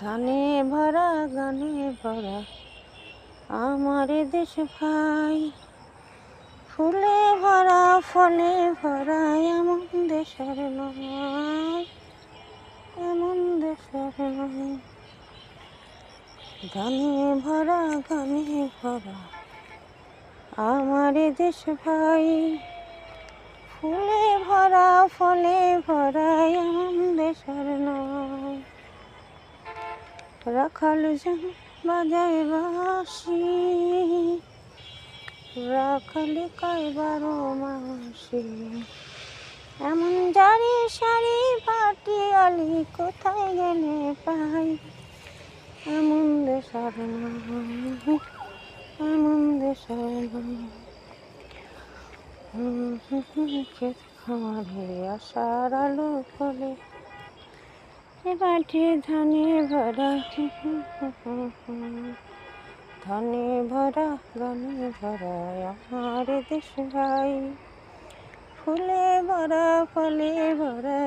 ধানে ভরা, গানে ভরা, আমার দেশ ভাই। ফুলে ভরা, ফলে ভরা, এমন দেশের নয়, এমন দেশের নয়। ধানে ভরা, গানে ভরা, আমার দেশ ভাই। ফুলে ভরা, ফলে ভরা, এমন দেশের নয়। রাখাল যেন বাজায় বাসি রাখালে কয় মাসি এমন জারি সারি পাটি আলি কোথায় গেলে পাই এমন দেশার এমন দেশার ক্ষেত খামারে আশার আলো ফলে মাঠে ধনে ভরা ধনে ভরা গনে ভরা আমার দেশ ভাই। ফুলে ভরা ফলে ভরা